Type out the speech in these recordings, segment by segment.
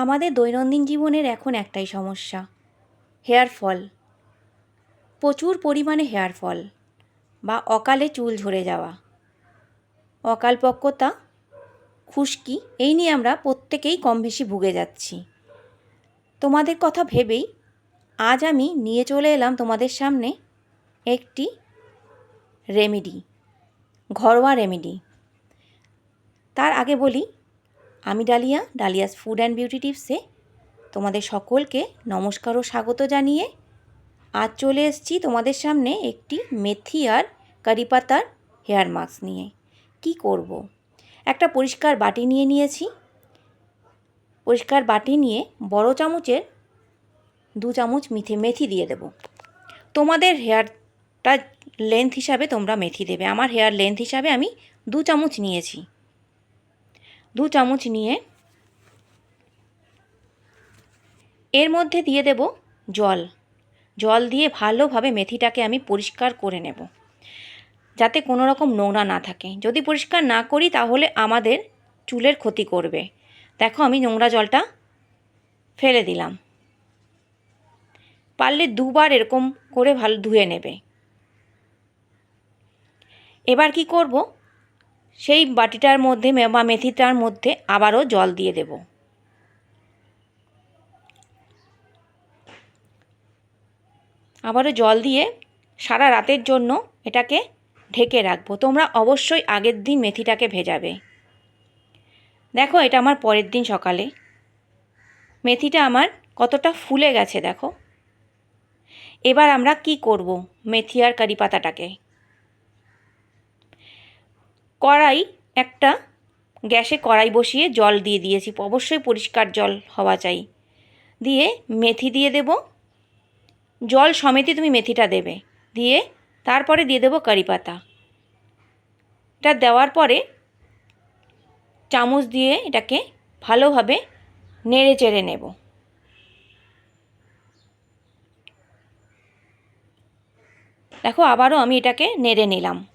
আমাদের দৈনন্দিন জীবনের এখন একটাই সমস্যা, হেয়ার ফল। প্রচুর পরিমাণে হেয়ার ফল বা অকালে চুল ঝরে যাওয়া। অকালপক্কতা খুশকি, এই নিয়ে আমরা প্রত্যেকেই কম বেশি ভুগে যাচ্ছি। তোমাদের কথা ভেবেই আজ আমি নিয়ে চলে এলাম তোমাদের সামনে একটি রেমেডি, ঘরোয়া রেমেডি। তার আগে বলি আমি Dalia, Dalia's food and beauty টিপসে তোমাদের সকলকে নমস্কার ও স্বাগত জানিয়ে আজ চলে এসেছি তোমাদের সামনে একটি মেথি আর কারি পাতার হেয়ার মাস্ক নিয়ে। কি করব। একটা পরিষ্কার বাটি নিয়ে নিয়েছি। পরিষ্কার বাটি নিয়ে বড় চামচের দু চামচ মিথি মেথি দিয়ে দেব। তোমাদের হেয়ারটা লেন্থ হিসাবে তোমরা মেথি দেবে। আমার হেয়ার লেন্থ হিসাবে আমি দু চামচ নিয়েছি। দু চামচ নিয়ে এর মধ্যে দিয়ে দেব জল। জল দিয়ে ভালোভাবে মেথিটাকে আমি পরিষ্কার করে নেব। যাতে কোনো রকম নোংরা না থাকে। যদি পরিষ্কার না করি, তাহলে আমাদের চুলের ক্ষতি করবে। দেখো, আমি নোংরা জলটা ফেলে দিলাম। পারলে দুবার এরকম করে ভালো ধুয়ে নেবে। এবার কি করব? সেই বাটিটার মধ্যে বা মেথিটার মধ্যে আবারও জল দিয়ে দেব। আবারও জল দিয়ে সারা রাতের জন্য এটাকে ঢেকে রাখব। তোমরা অবশ্যই আগের দিন মেথিটাকে ভেজাবে। দেখো, এটা আমার পরের দিন সকালে। মেথিটা আমার কতটা ফুলে গেছে, দেখো। এবার আমরা কি করব, মেথি আর কারি পাতাটাকে? কড়াই, একটা গ্যাসে কড়াই বসিয়ে জল দিয়ে দিয়েছি। অবশ্যই পরিষ্কার জল হওয়া চাই। দিয়ে মেথি দিয়ে দেব। জল সমেতই তুমি মেথিটা দেবে। দিয়ে তারপরে দিয়ে দেবো কারি পাতা। এটা দেওয়ার পরে চামচ দিয়ে এটাকে ভালোভাবে নেড়ে চেড়ে নেব। দেখো, আবারও আমি এটাকে নেড়ে নিলাম।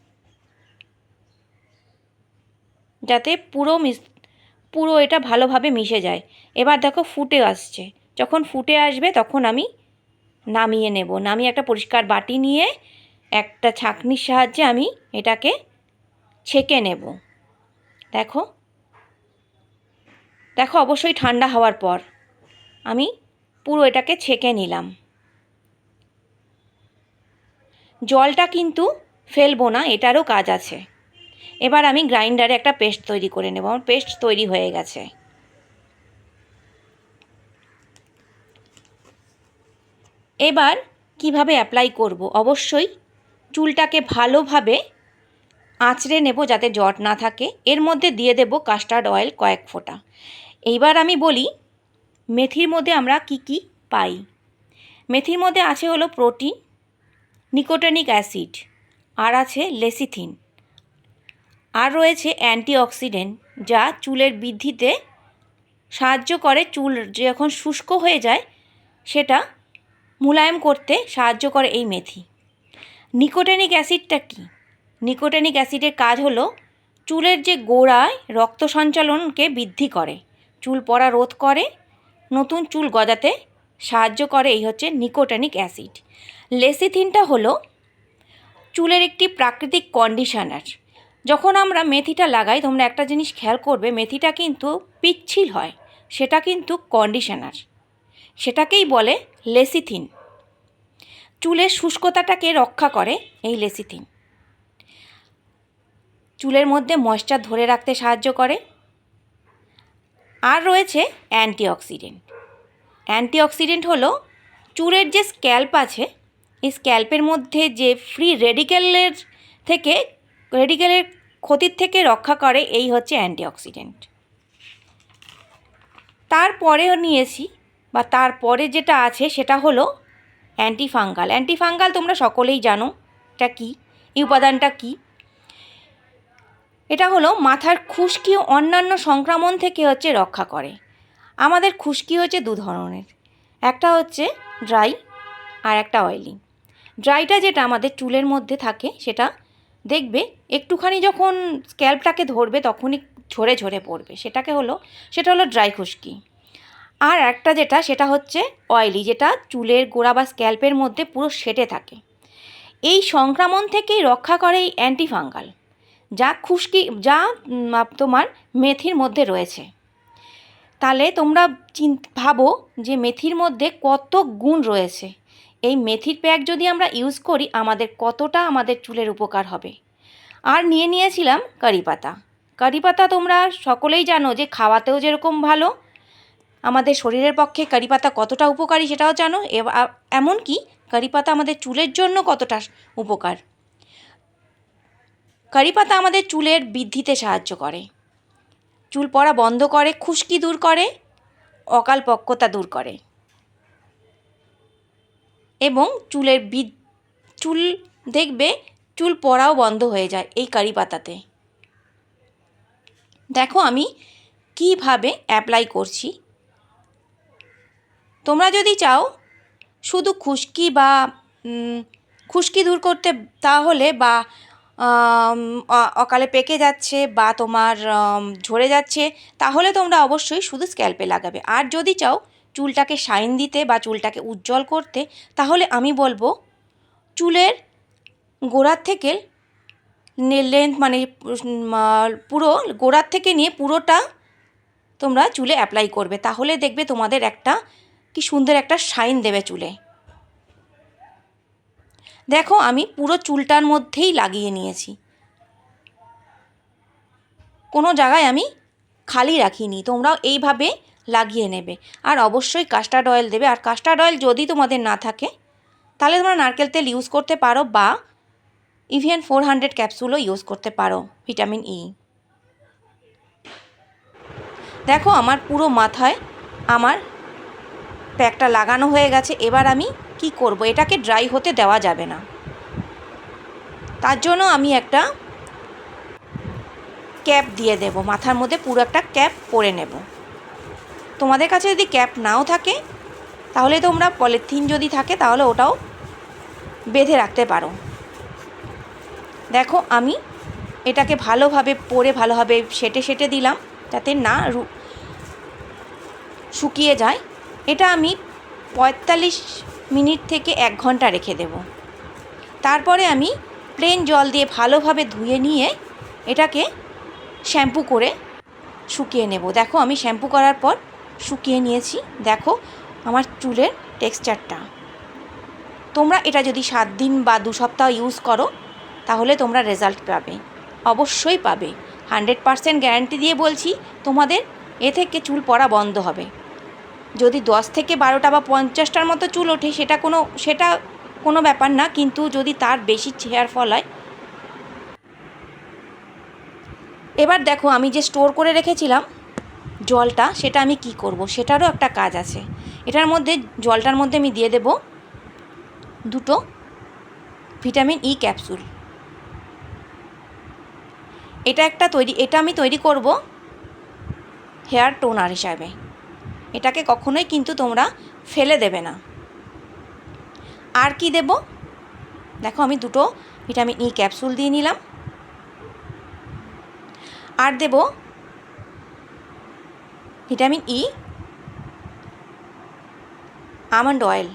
যাতে পুরো মিস, পুরো এটা ভালোভাবে মিশে যায়। এবার দেখো ফুটে আসছে। যখন ফুটে আসবে তখন আমি নামিয়ে নেব। নামিয়ে একটা পরিষ্কার বাটি নিয়ে একটা ছাঁকনির সাহায্যে আমি এটাকে ছেঁকে নেব। দেখো। দেখো অবশ্যই ঠান্ডা হওয়ার পর আমি পুরো এটাকে ছেঁকে নিলাম। জলটা কিন্তু ফেলব না, এটারও কাজ আছে। এবার আমি গ্রাইন্ডারে একটা পেস্ট তৈরি করে নেব। আমার পেস্ট তৈরি হয়ে গেছে। এবার কীভাবে অ্যাপ্লাই করব? অবশ্যই চুলটাকে ভালোভাবে আঁচড়ে নেব যাতে জট না থাকে। এর মধ্যে দিয়ে দেব কাস্টার্ড অয়েল কয়েক ফোঁটা। এইবার আমি বলি মেথির মধ্যে আমরা কি কি পাই? মেথির মধ্যে আছে হলো প্রোটিন, নিকোটেনিক অ্যাসিড, আর আছে লেসিথিন। আর রয়েছে অ্যান্টিঅক্সিডেন্ট যা চুলের বৃদ্ধিতে সাহায্য করে। চুল যখন শুষ্ক হয়ে যায়, সেটা মুলায়ম করতে সাহায্য করে এই মেথি। নিকোটেনিক অ্যাসিডটা কী? নিকোটেনিক অ্যাসিডের কাজ হলো, চুলের যে গোড়ায় রক্ত সঞ্চালনকে বৃদ্ধি করে, চুল পড়া রোধ করে, নতুন চুল গজাতে সাহায্য করে। এই হচ্ছে নিকোটেনিক অ্যাসিড। লেসিথিনটা হলো, চুলের একটি প্রাকৃতিক কন্ডিশনার। যখন আমরা মেথিটা লাগাই, তোমরা একটা জিনিস খেয়াল করবে, মেথিটা কিন্তু পিচ্ছিল হয়। সেটা কিন্তু কন্ডিশনার সেটাকেই বলে লেসিথিন। চুলের শুষ্কতাটাকে রক্ষা করে এই লেসিথিন। চুলের মধ্যে ময়েশ্চার ধরে রাখতে সাহায্য করে। আর রয়েছে অ্যান্টিঅক্সিডেন্ট অ্যান্টিঅক্সিডেন্ট হলো চুলের যে স্ক্যাল্প আছে, এই স্ক্যাল্পের মধ্যে যে ফ্রি রেডিক্যালের থেকে রেডিক্যালের ক্ষতির থেকে রক্ষা করে, এই হচ্ছে অ্যান্টিঅক্সিডেন্ট। তারপরেও নিয়েছি, বা তারপরে যেটা আছে সেটা হলো অ্যান্টিফাঙ্গাল। অ্যান্টিফাঙ্গাল তোমরা সকলেই জানো, এটা কী? এই উপাদানটা কী? এটা হলো মাথার খুশকি অন্যান্য সংক্রমণ থেকে হচ্ছে রক্ষা করে। আমাদের খুশকি হচ্ছে দু ধরনের, একটা হচ্ছে ড্রাই আর একটা অয়েলি। ড্রাইটা যেটা আমাদের চুলের মধ্যে থাকে, সেটা দেখবে একটুখানি যখন স্ক্যাল্পটাকে ধরবে তখনই ঝরে ঝরে পড়বে। সেটাকে হলো, সেটা হলো ড্রাই খুশকি। আর একটা যেটা, সেটা হচ্ছে অয়েলি যেটা চুলের গোড়া বা স্ক্যাল্পের মধ্যে পুরো সেটে থাকে। এই সংক্রমণ থেকেই রক্ষা করে এই অ্যান্টিফাঙ্গাল যা খুশকি, যা তোমার মেথির মধ্যে রয়েছে। তাহলে তোমরা চিন, ভাবো যে মেথির মধ্যে কত গুণ রয়েছে। এই মেথির প্যাক যদি আমরা ইউজ করি, আমাদের কতটা আমাদের চুলের উপকার হবে। আর নিয়ে নিয়েছিলাম কারি পাতা। কারি পাতা তোমরা সকলেই জানো যে খাওয়াতেও যেরকম ভালো, আমাদের শরীরের পক্ষে কারি পাতা কতটা উপকারী সেটাও জানো এমনকি কারি পাতা আমাদের চুলের জন্য কতটা উপকার। কারি পাতা আমাদের চুলের বৃদ্ধিতে সাহায্য করে। চুল পড়া বন্ধ করে, খুশকি দূর করে, অকাল পক্কতা দূর করে। এবং চুলের বৃদ চুল দেখবে চুল পড়াও বন্ধ হয়ে যায় এই কারি পাতাতে। দেখো আমি কীভাবে অ্যাপ্লাই করছি। তোমরা যদি চাও শুধু খুশকি বা খুশকি দূর করতে তাহলে বা অকালে পেকে যাচ্ছে বা তোমার ঝরে যাচ্ছে তাহলে তোমরা অবশ্যই শুধু স্ক্যাল্পে লাগাবে। আর যদি চাও চুলটাকে শাইন দিতে বা চুলটাকে উজ্জ্বল করতে, তাহলে আমি বলব চুলের গোড়ার থেকে লেন্থ মানে পুরো গোড়ার থেকে নিয়ে পুরোটা তোমরা চুলে অ্যাপ্লাই করবে। তাহলে দেখবে তোমাদের একটা কি সুন্দর একটা শাইন দেবে চুলে। দেখো, আমি পুরো চুলটার মধ্যেই লাগিয়ে নিয়েছি। কোনো জায়গায় আমি খালি রাখিনি। তোমরাও এইভাবে লাগিয়ে নেবে। আর অবশ্যই কাস্টার্ড অয়েল দেবে। আর কাস্টার্ড অয়েল যদি তোমাদের না থাকে, তাহলে তোমরা নারকেল তেল ইউজ করতে পারো বা ইভিএন ফোর হান্ড্রেড ক্যাপসুলও ইউজ করতে পারো ভিটামিন ই দেখো আমার পুরো মাথায় আমার প্যাকটা লাগানো হয়ে গেছে। এবার আমি কি করব? এটাকে ড্রাই হতে দেওয়া যাবে না। তার জন্য আমি একটা ক্যাপ দিয়ে দেব। মাথার মধ্যে পুরো একটা ক্যাপ পরে নেব। তোমাদের কাছে যদি ক্যাপ নাও থাকে, তাহলে তোমরা পলিথিন যদি থাকে, তাহলে ওটাও বেঁধে রাখতে পারো। দেখো, আমি এটাকে ভালোভাবে পরে ভালোভাবে সেটে সেটে দিলাম, যাতে না শুকিয়ে যায়। এটা আমি পঁয়তাল্লিশ মিনিট থেকে এক ঘণ্টা রেখে দেব। তারপরে আমি প্লেন জল দিয়ে ভালোভাবে ধুয়ে নিয়ে এটাকে শ্যাম্পু করে শুকিয়ে নেব। দেখো, আমি শ্যাম্পু করার পর শুকিয়ে নিয়েছি। দেখো, আমার চুলের টেক্সচারটা। তোমরা এটা যদি সাত দিন বা দু সপ্তাহ ইউজ করো, তাহলে তোমরা রেজাল্ট পাবে। অবশ্যই পাবে। হান্ড্রেড পারসেন্ট গ্যারান্টি দিয়ে বলছি, তোমাদের এ থেকে চুল পড়া বন্ধ হবে। যদি দশ থেকে বারোটা বা পঞ্চাশটার মতো চুল ওঠে, সেটা কোনো সেটা কোনো ব্যাপার না, কিন্তু যদি তার বেশি হেয়ার ফল হয়। এবার দেখো, আমি যে স্টোর করে রেখেছিলাম জলটা সেটা আমি কি করব? সেটারও একটা কাজ আছে। এটার মধ্যে, জলটার মধ্যে আমি দিয়ে দেব দুটো ভিটামিন ই ক্যাপসুল। এটা একটা তৈরি, এটা আমি তৈরি করব হেয়ার টোনার হিসাবে। এটাকে কখনোই কিন্তু তোমরা ফেলে দেবে না। আর কি দেব? দেখো, আমি দুটো ভিটামিন ই ক্যাপসুল দিয়ে নিলাম। আর দেব ভিটামিন ই আমন্ড অয়েল।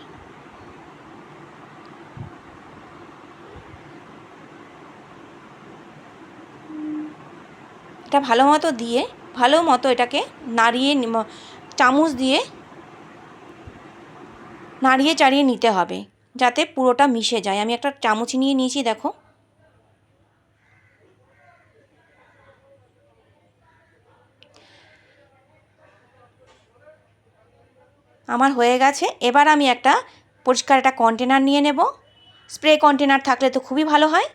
এটা ভালো মতো দিয়ে, ভালো মতো এটাকে নাড়িয়ে চামচ দিয়ে নাড়িয়ে চাড়িয়ে নিতে হবে, যাতে পুরোটা মিশে যায়। আমি একটা চামচ নিয়ে নিয়েছি, দেখো। আমার হয়ে গেছে। এবার আমি একটা পরিষ্কার একটা কন্টেনার নিয়ে নেব। স্প্রে কন্টেনার থাকলে তো খুবই ভালো হয়।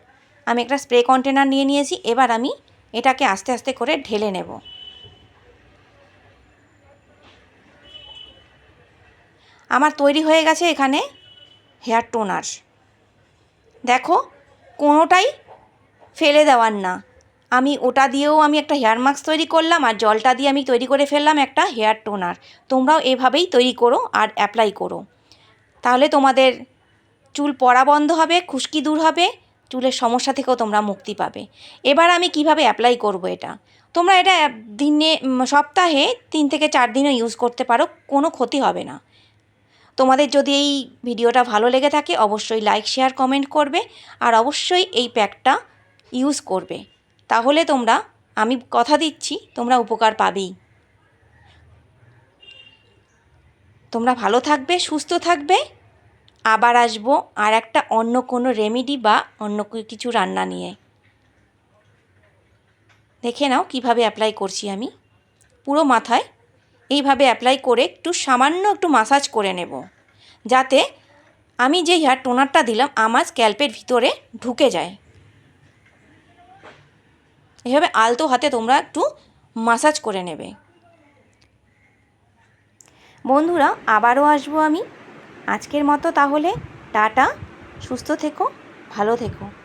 আমি একটা স্প্রে কন্টেনার নিয়ে নিয়েছি। এবার আমি এটাকে আস্তে আস্তে করে ঢেলে নেব। আমার তৈরি হয়ে গেছে এখানে হেয়ার টোনার দেখো, কোনোটাই ফেলে দেওয়ার না। আমি ওটা দিয়েও আমি একটা হেয়ার মাস্ক তৈরি করলাম আর জলটা দিয়ে আমি তৈরি করে ফেললাম একটা হেয়ার টোনার তোমরাও এভাবেই তৈরি করো আর অ্যাপ্লাই করো। তাহলে তোমাদের চুল পড়া বন্ধ হবে, খুশকি দূর হবে, চুলের সমস্যা থেকেও তোমরা মুক্তি পাবে। এবার আমি কীভাবে অ্যাপ্লাই করব এটা? তোমরা এটা দিনে সপ্তাহে তিন থেকে চার দিনও ইউজ করতে পারো, কোনো ক্ষতি হবে না। তোমাদের যদি এই ভিডিওটা ভালো লেগে থাকে, অবশ্যই লাইক শেয়ার কমেন্ট করবে আর অবশ্যই এই প্যাকটা ইউজ করবে। তাহলে তোমরা, আমি কথা দিচ্ছি, তোমরা উপকার পাবেই। তোমরা ভালো থাকবে, সুস্থ থাকবে। আবার আসব আর একটা অন্য কোনো রেমেডি বা অন্য কিছু রান্না নিয়ে। দেখে নাও কীভাবে অ্যাপ্লাই করছি আমি। পুরো মাথায় এইভাবে অ্যাপ্লাই করে একটু সামান্য একটু মাসাজ করে নেব। যাতে আমি যে হেয়ার টোনারটা দিলাম, আমার স্ক্যাল্পের ভিতরে ঢুকে যায়। এভাবে আলতো হাতে তোমরা একটু মাসাজ করে নেবে। বন্ধুরা, আবারও আসব আমি। আজকের মতো তাহলে, টাটা। সুস্থ থেকো, ভালো থেকো।